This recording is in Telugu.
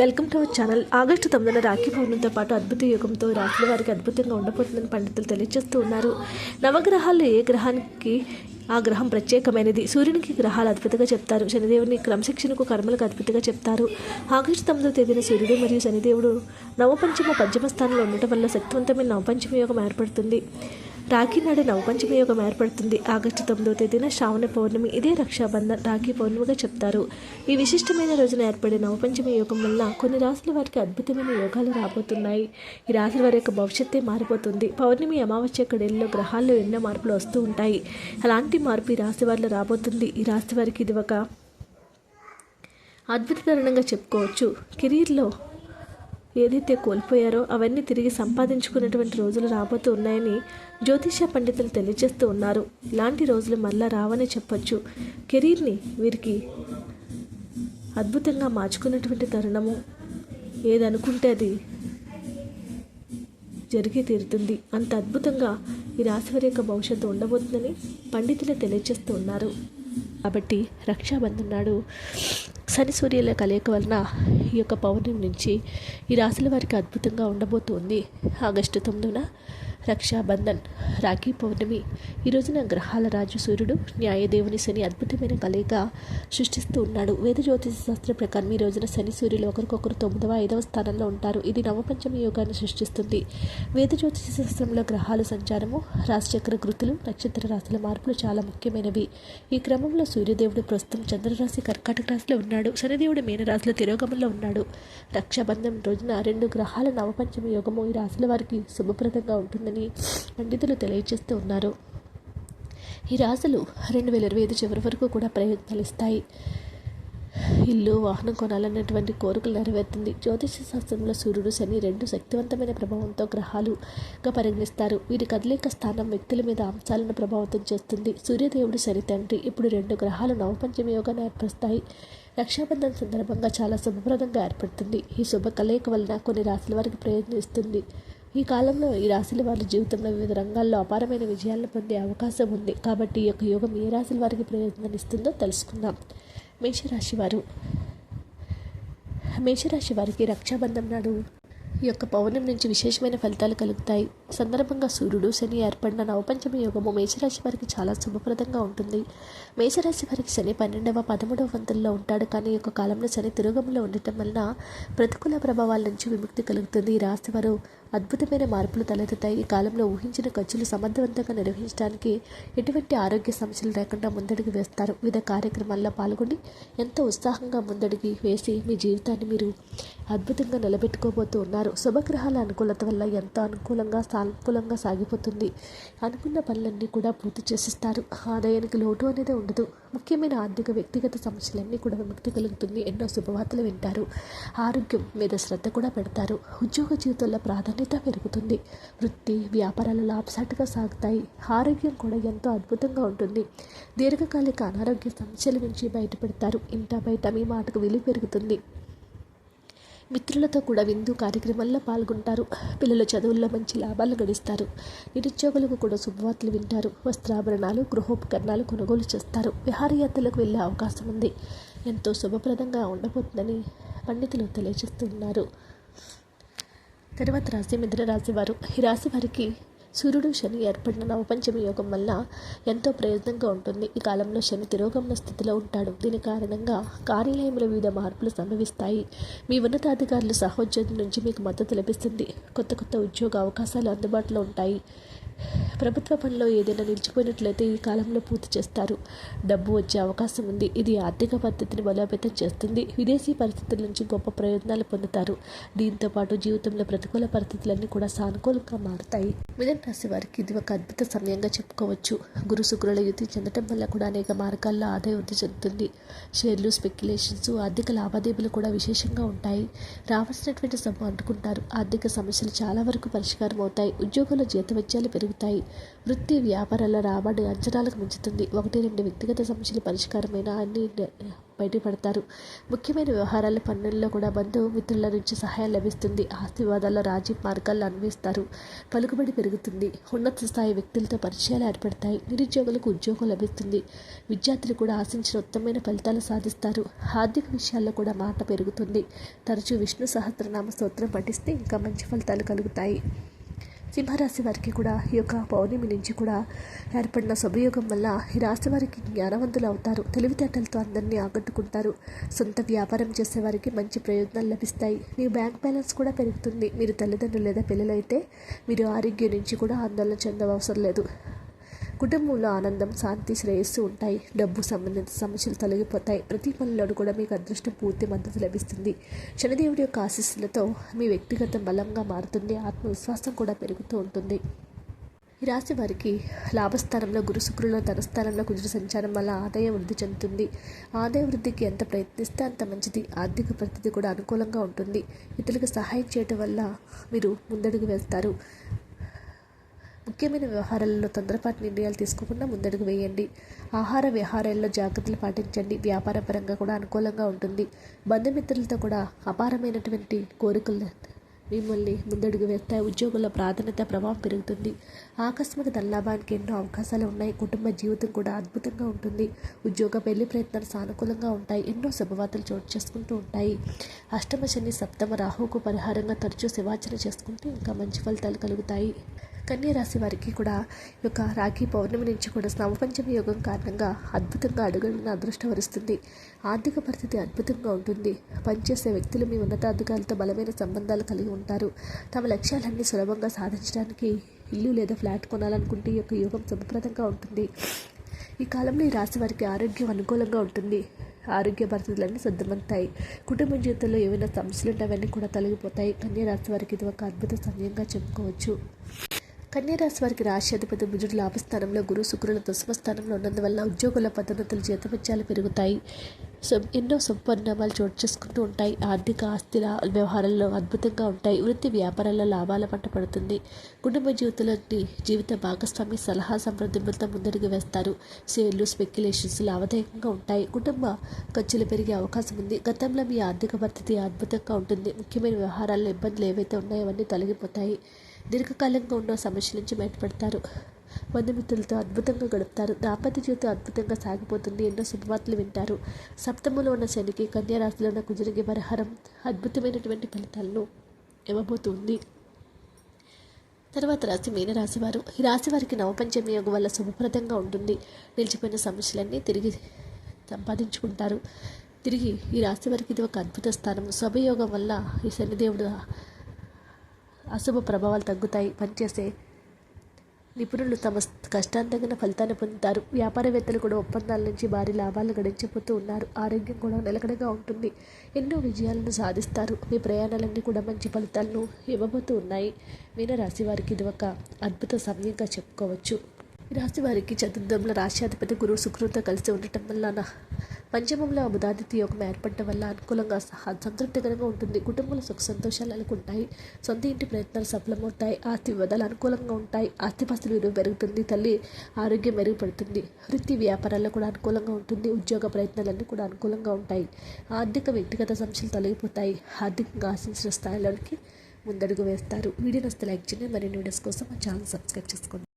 Welcome to our channel. August తొమ్మిదిన రాఖీ పౌర్ణంతో పాటు అద్భుత యుగంతో రాశుల వారికి అద్భుతంగా ఉండబోతుందని పండితులు తెలియజేస్తూ ఉన్నారు. నవగ్రహాల్లో ఏ గ్రహానికి ఆ గ్రహం ప్రత్యేకమైనది? సూర్యునికి గ్రహాలు అద్భుతంగా చెప్తారు. శనిదేవుని క్రమశిక్షణకు కర్మలకు అద్భుతంగా చెప్తారు. ఆగస్టు తొమ్మిదో తేదీన సూర్యుడు మరియు శనిదేవుడు నవపంచమ పద్యమ స్థానంలో ఉండటం వల్ల శక్తివంతమైన నవపంచమ యోగం ఏర్పడుతుంది. రాఖీ నాడు నవపంచమి యోగం ఏర్పడుతుంది. ఆగస్టు తొమ్మిదవ తేదీన శ్రావణ పౌర్ణమి. ఇదే రక్షాబంధన్ రాఖీ పౌర్ణమిగా చెప్తారు. ఈ విశిష్టమైన రోజున ఏర్పడే నవపంచమి యోగం వల్ల కొన్ని రాసుల వారికి అద్భుతమైన యోగాలు రాబోతున్నాయి. ఈ రాసుల వారి యొక్క భవిష్యత్తే మారిపోతుంది. పౌర్ణమి అమావాస్య కడేళ్ళలో గ్రహాల్లో ఎన్నో మార్పులు వస్తూ ఉంటాయి. అలాంటి మార్పు ఈ రాశి వారిలో రాబోతుంది? ఈ రాశి వారికి ఇది ఒక అద్భుత తరుణంగా చెప్పుకోవచ్చు. కెరీర్లో ఏదైతే కోల్పోయారో అవన్నీ తిరిగి సంపాదించుకున్నటువంటి రోజులు రాబోతూ ఉన్నాయని జ్యోతిష పండితులు తెలియజేస్తూ ఉన్నారు. ఇలాంటి రోజులు మళ్ళా రావని చెప్పొచ్చు. కెరీర్ని వీరికి అద్భుతంగా మార్చుకున్నటువంటి తరుణము. ఏదనుకుంటే అది జరిగి తీరుతుంది. అంత అద్భుతంగా ఈ రాశివారి యొక్క భవిష్యత్తు ఉండబోతుందని పండితులు తెలియజేస్తూ ఉన్నారు. కాబట్టి రక్షాబంధన్ నాడు శని సూర్యుల కలయిక వలన ఈ యొక్క పౌర్ణమి నుంచి ఈ రాశుల వారికి అద్భుతంగా ఉండబోతోంది. ఆగస్టు తొమ్మిదిన రక్షాబంధన్ రాఖీ పౌర్ణమి. ఈ రోజున గ్రహాల రాజు సూర్యుడు న్యాయదేవుని శని అద్భుతమైన కలయిక సృష్టిస్తూ ఉన్నాడు. వేద జ్యోతిష శాస్త్రం ప్రకారం ఈ రోజున శని సూర్యులు ఒకరికొకరు తొమ్మిదవ ఐదవ స్థానంలో ఉంటారు. ఇది నవపంచమి యోగాన్ని సృష్టిస్తుంది. వేద జ్యోతిష శాస్త్రంలో గ్రహాల సంచారము రాశిచక్ర కృతులు నక్షత్ర రాశుల మార్పులు చాలా ముఖ్యమైనవి. ఈ క్రమంలో సూర్యదేవుడు ప్రస్తుతం చంద్రరాశి కర్కాటక రాశిలో ఉన్నాడు. శనిదేవుడు మీనరాశిలో తిరోగమంలో ఉన్నాడు. రక్షాబంధం రోజున రెండు గ్రహాల నవపంచమి యోగము ఈ రాశుల వారికి శుభప్రదంగా ఉంటుందని పండితులు తెలియజేస్తూ ఉన్నారు. ఈ రాశులు రెండు వేల ఇరవై ఐదు చివరి వరకు కూడా ప్రయత్నాలు ఇస్తాయి ఇల్లు వాహనం కొనాలన్నటువంటి కోరికలు నెరవేరుతుంది. జ్యోతిష శాస్త్రంలో సూర్యుడు శని రెండు శక్తివంతమైన ప్రభావంతో గ్రహాలుగా పరిగణిస్తారు. వీరి కదలిక స్థానం వ్యక్తుల మీద అంశాలను ప్రభావితం చేస్తుంది. సూర్యదేవుడు శని తండ్రి ఇప్పుడు రెండు గ్రహాలు నవపంచమి యోగాన్ని ఏర్పరుస్తాయి. రక్షాబంధన్ సందర్భంగా చాలా శుభప్రదంగా ఏర్పడుతుంది. ఈ శుభ కలయిక వలన కొన్ని రాశుల వారికి ప్రయత్నిస్తుంది ఈ కాలంలో ఈ రాశుల వారి జీవితంలో వివిధ రంగాల్లో అపారమైన విజయాలను పొందే అవకాశం ఉంది. కాబట్టి ఈ యొక్క యోగం ఏ రాశుల వారికి ప్రయోజనమిస్తుందో తెలుసుకుందాం. మేషరాశి వారు. మేషరాశి వారికి రక్షాబంధం నాడు ఈ యొక్క పౌర్ణమి నుంచి విశేషమైన ఫలితాలు కలుగుతాయి. సందర్భంగా సూర్యుడు శని ఏర్పడిన నవపంచమి యోగము మేషరాశి వారికి చాలా శుభప్రదంగా ఉంటుంది. మేషరాశి వారికి శని పన్నెండవ పదమూడవ వంతుల్లో ఉంటాడు. కానీ ఈ యొక్క కాలంలో శని తిరుగములో ఉండటం వలన ప్రతికూల ప్రభావాల నుంచి విముక్తి కలుగుతుంది. ఈ రాశి వారు అద్భుతమైన మార్పులు తలెత్తుతాయి. ఈ కాలంలో ఊహించిన ఖర్చులు సమర్థవంతంగా నిర్వహించడానికి ఎటువంటి ఆరోగ్య సమస్యలు లేకుండా ముందడుగు వేస్తారు. వివిధ కార్యక్రమాల్లో పాల్గొని ఎంతో ఉత్సాహంగా ముందడుగు వేసి మీ జీవితాన్ని మీరు అద్భుతంగా నిలబెట్టుకోబోతూ ఉన్నారు. శుభగ్రహాల అనుకూలత వల్ల ఎంతో అనుకూలంగా సానుకూలంగా సాగిపోతుంది. అనుకున్న పనులన్నీ కూడా పూర్తి చేసిస్తారు. ఆదాయానికి లోటు అనేది ఉండదు. ముఖ్యమైన ఆర్థిక వ్యక్తిగత సమస్యలన్నీ కూడా విముక్తి కలుగుతుంది. ఎన్నో శుభవార్తలు వింటారు. ఆరోగ్యం మీద శ్రద్ధ కూడా పెడతారు. ఉద్యోగ జీవితంలో ప్రాధాన్యత పెరుగుతుంది. వృత్తి వ్యాపారాలు లాభసాటిగా సాగుతాయి. ఆరోగ్యం కూడా ఎంతో అద్భుతంగా ఉంటుంది. దీర్ఘకాలిక అనారోగ్య సమస్యల నుంచి బయటపడతారు. ఇంట బయట మీ మాటకు విలువ పెరుగుతుంది. మిత్రులతో కూడా విందు కార్యక్రమాల్లో పాల్గొంటారు. పిల్లల చదువుల్లో మంచి లాభాలు గడిస్తారు. నిరుద్యోగులకు కూడా శుభవార్తలు వింటారు. వస్త్రాభరణాలు గృహోపకరణాలు కొనుగోలు చేస్తారు. విహారయాత్రలకు వెళ్ళే అవకాశం ఉంది. ఎంతో శుభప్రదంగా ఉండబోతుందని పండితులు తెలియజేస్తున్నారు. తర్వాత రాశి మిథున రాశి వారు. ఈ రాశి వారికి సూర్యుడు శని ఏర్పడిన నవపంచమి యోగం వల్ల ఎంతో ప్రయోజనంగా ఉంటుంది. ఈ కాలంలో శని తిరోగమన స్థితిలో ఉంటాడు. దీని కారణంగా కార్యాలయంలో వివిధ మార్పులు సంభవిస్తాయి. మీ ఉన్నతాధికారులు సహోద్యోగుల నుంచి మీకు మద్దతు లభిస్తుంది. కొత్త కొత్త ఉద్యోగ అవకాశాలు అందుబాటులో ఉంటాయి. ప్రభుత్వ పనిలో ఏదైనా నిలిచిపోయినట్లయితే ఈ కాలంలో పూర్తి చేస్తారు. డబ్బు వచ్చే అవకాశం ఉంది. ఇది ఆర్థిక పద్ధతిని బలోపేతం చేస్తుంది. విదేశీ పరిస్థితుల నుంచి గొప్ప ప్రయోజనాలు పొందుతారు. దీంతో పాటు జీవితంలో ప్రతికూల పరిస్థితులన్నీ కూడా సానుకూలంగా మారుతాయి. మిథున రాశి వారికి ఇది ఒక అద్భుత సమయంగా చెప్పుకోవచ్చు. గురు శుక్రుల యుద్ధి చెందటం వల్ల కూడా అనేక మార్గాల్లో ఆదాయ వృద్ధి చెందుతుంది. షేర్లు స్పెక్యులేషన్స్ ఆర్థిక లావాదేవీలు కూడా విశేషంగా ఉంటాయి. రావాల్సినటువంటి సొమ్ము అంటుకుంటారు ఆర్థిక సమస్యలు చాలా వరకు పరిష్కారం అవుతాయి. ఉద్యోగంలో జీతవత్యాలు పెరుగుతాయి వృత్తి వ్యాపారాల రాబడి అంచనాలకు మించుతుంది. ఒకటి రెండు వ్యక్తిగత సమస్యలు పరిష్కారమైన అన్ని బయటపడతారు. ముఖ్యమైన వ్యవహారాల పనుల్లో కూడా బంధుమిత్రుల నుంచి సహాయం లభిస్తుంది. ఆస్తి వివాదాల్లో రాజీ మార్గాల్లో అన్వేస్తారు. పలుకుబడి పెరుగుతుంది. ఉన్నత స్థాయి వ్యక్తులతో పరిచయాలు ఏర్పడతాయి. నిరుద్యోగులకు ఉద్యోగం లభిస్తుంది. విద్యార్థులు కూడా ఆశించిన ఉత్తమమైన ఫలితాలు సాధిస్తారు. ఆర్థిక విషయాల్లో కూడా మాట పెరుగుతుంది. తరచూ విష్ణు సహస్రనామ స్తోత్రం పఠిస్తే ఇంకా మంచి ఫలితాలు కలుగుతాయి. సింహరాశి వారికి కూడా ఈ యొక్క పౌర్ణమి నుంచి కూడా ఏర్పడిన శుభయోగం వల్ల ఈ రాశి వారికి జ్ఞానవంతులు అవుతారు. తెలివితేటలతో అందరినీ ఆకట్టుకుంటారు. సొంత వ్యాపారం చేసే వారికి మంచి ప్రయోజనాలు లభిస్తాయి. మీ బ్యాంక్ బ్యాలెన్స్ కూడా పెరుగుతుంది. మీరు తల్లిదండ్రులు లేదా పిల్లలైతే మీరు ఆరోగ్యం నుంచి కూడా ఆందోళన చెందవసరం లేదు. కుటుంబంలో ఆనందం శాంతి శ్రేయస్సు ఉంటాయి. డబ్బు సంబంధిత సమస్యలు తొలగిపోతాయి. ప్రతి పనులను కూడా మీకు అదృష్టం పూర్తి మద్దతు లభిస్తుంది. శనిదేవుడి యొక్క ఆశీస్సులతో మీ వ్యక్తిగత బలంగా మారుతుంది. ఆత్మవిశ్వాసం కూడా పెరుగుతూ ఉంటుంది. ఈ రాశి వారికి లాభస్థానంలో గురు శుక్రుల ధనస్థానంలో కుజుడు సంచారం వల్ల ఆదాయం వృద్ధి చెందుతుంది. ఆదాయ వృద్ధికి ఎంత ప్రయత్నిస్తే అంత మంచిది. ఆర్థిక పరిస్థితి కూడా అనుకూలంగా ఉంటుంది. ఇతరులకు సహాయం చేయటం వల్ల మీరు ముందడుగు వెళ్తారు ముఖ్యమైన వ్యవహారాలలో తొందరపాటు నిర్ణయాలు తీసుకోకుండా ముందడుగు వేయండి. ఆహార వ్యవహారాల్లో జాగ్రత్తలు పాటించండి. వ్యాపార పరంగా కూడా అనుకూలంగా ఉంటుంది. బంధుమిత్రులతో కూడా అపారమైనటువంటి కోరికలు మిమ్మల్ని ముందడుగు వేస్తాయి. ఉద్యోగుల ప్రాధాన్యత ప్రభావం పెరుగుతుంది. ఆకస్మిక ధనలాభానికి ఎన్నో అవకాశాలు ఉన్నాయి. కుటుంబ జీవితం కూడా అద్భుతంగా ఉంటుంది. ఉద్యోగ పెళ్ళి ప్రయత్నాలు సానుకూలంగా ఉంటాయి. ఎన్నో శుభవార్తలు చోటు చేసుకుంటూ ఉంటాయి. అష్టమ శని సప్తమ రాహుకు పరిహారంగా తరచూ శివార్చన చేసుకుంటే ఇంకా మంచి ఫలితాలు కలుగుతాయి. కన్యరాశి వారికి కూడా ఈ యొక్క రాఖీ పౌర్ణమి నుంచి కూడా నవపంచమి యోగం కారణంగా అద్భుతంగా అడుగున అదృష్టం వరుస్తుంది ఆర్థిక పరిస్థితి అద్భుతంగా ఉంటుంది. పనిచేసే వ్యక్తులు మీ ఉన్నతాధికారులతో బలమైన సంబంధాలు కలిగి ఉంటారు. తమ లక్ష్యాలన్నీ సులభంగా సాధించడానికి ఇల్లు లేదా ఫ్లాట్ కొనాలనుకుంటే ఈ యొక్క యోగం శుభప్రదంగా ఉంటుంది. ఈ కాలంలో ఈ రాశి వారికి ఆరోగ్యం అనుకూలంగా ఉంటుంది. ఆరోగ్య పరిస్థితులన్నీ సిద్ధమవుతాయి. కుటుంబ జీవితంలో ఏవైనా సమస్యలు ఉంటే అవన్నీ కూడా తొలగిపోతాయి. కన్యా రాశి వారికి ఇది ఒక అద్భుత సమయంగా చెప్పుకోవచ్చు. కన్యారాశి వారికి రాశి అధిపతి బుజుడు లాభస్థానంలో గురు శుక్రుల స్థానంలో ఉన్నందువల్ల ఉద్యోగుల పదోన్నతులు జీతపత్యాలు పెరుగుతాయి. ఎన్నో పరిణామాలు చోటు చేసుకుంటూ ఉంటాయి. ఆర్థిక ఆస్తిల వ్యవహారాల్లో అద్భుతంగా ఉంటాయి. వృత్తి వ్యాపారాల్లో లాభాల పంట పడుతుంది. కుటుంబ జీవితంలో జీవిత భాగస్వామి సలహా సంప్రదింపులతో ముందడుగు వేస్తారు. షేర్లు స్పెక్యులేషన్స్ లాభదాయకంగా ఉంటాయి. కుటుంబ ఖర్చులు పెరిగే అవకాశం ఉంది. గతంలో మీ ఆర్థిక పరిస్థితి అద్భుతంగా ఉంటుంది. ముఖ్యమైన వ్యవహారాల్లో ఇబ్బందులు ఏవైతే ఉన్నాయో అవన్నీ తొలగిపోతాయి. దీర్ఘకాలంగా ఉన్న సమస్యల నుంచి బయటపడతారు. బంధుమిత్రులతో అద్భుతంగా గడుపుతారు. దాంపత్య జీవితం అద్భుతంగా సాగిపోతుంది. ఎన్నో శుభవార్తలు వింటారు. సప్తములో ఉన్న శనికి కన్యారాశిలో ఉన్న కుజునికి పరిహారం అద్భుతమైనటువంటి ఫలితాలను ఇవ్వబోతుంది. తర్వాత రాశి మీనరాశి వారు ఈ రాశి వారికి నవపంచమి యోగం వల్ల శుభప్రదంగా ఉంటుంది. నిలిచిపోయిన సమస్యలన్నీ తిరిగి సంపాదించుకుంటారు. తిరిగి ఈ రాశి వారికి ఇది ఒక అద్భుత స్థానం. శుభయోగం వల్ల ఈ శనిదేవుడు అశుభ ప్రభావాలు తగ్గుతాయి. పనిచేసే నిపుణులు తమ కష్టాన్ని తగిన ఫలితాన్ని పొందుతారు. వ్యాపారవేత్తలు కూడా ఒప్పందాల నుంచి భారీ లాభాలు గడించిపోతూ ఉన్నారు. ఆరోగ్యం కూడా నిలకడగా ఉంటుంది. ఎన్నో విజయాలను సాధిస్తారు. మీ ప్రయాణాలన్నీ కూడా మంచి ఫలితాలను ఇవ్వబోతూ ఉన్నాయి. మీనరాశి వారికి ఇది ఒక అద్భుత సమయంగా చెప్పుకోవచ్చు. ఈ రాశి వారికి చతుర్థంలో రాశ్యాధిపతి గురువు శుక్రుతో కలిసి ఉండటం వల్ల పంచమంలో బుధాదిత్య యోగం ఏర్పడటం వల్ల అనుకూలంగా సంతృప్తికరంగా ఉంటుంది. కుటుంబంలో సుఖ సంతోషాలు నెలకొంటాయి. సొంత ఇంటి ప్రయత్నాలు సఫలమవుతాయి. ఆస్తి వివాదాలు అనుకూలంగా ఉంటాయి. ఆస్తిపాస్తుల విలువ పెరుగుతుంది. తల్లి ఆరోగ్యం మెరుగుపడుతుంది. వృత్తి వ్యాపారాల్లో కూడా అనుకూలంగా ఉంటుంది. ఉద్యోగ ప్రయత్నాలన్నీ కూడా అనుకూలంగా ఉంటాయి. ఆర్థిక వ్యక్తిగత సమస్యలు తొలగిపోతాయి. ఆర్థికంగా ఆశించిన స్థాయిలోనికి ముందడుగు వేస్తారు. వీడియో నస్తే లైక్ చేయండి. మరిన్ని వీడియోస్ కోసం మా ఛానల్ సబ్స్క్రైబ్ చేసుకోండి.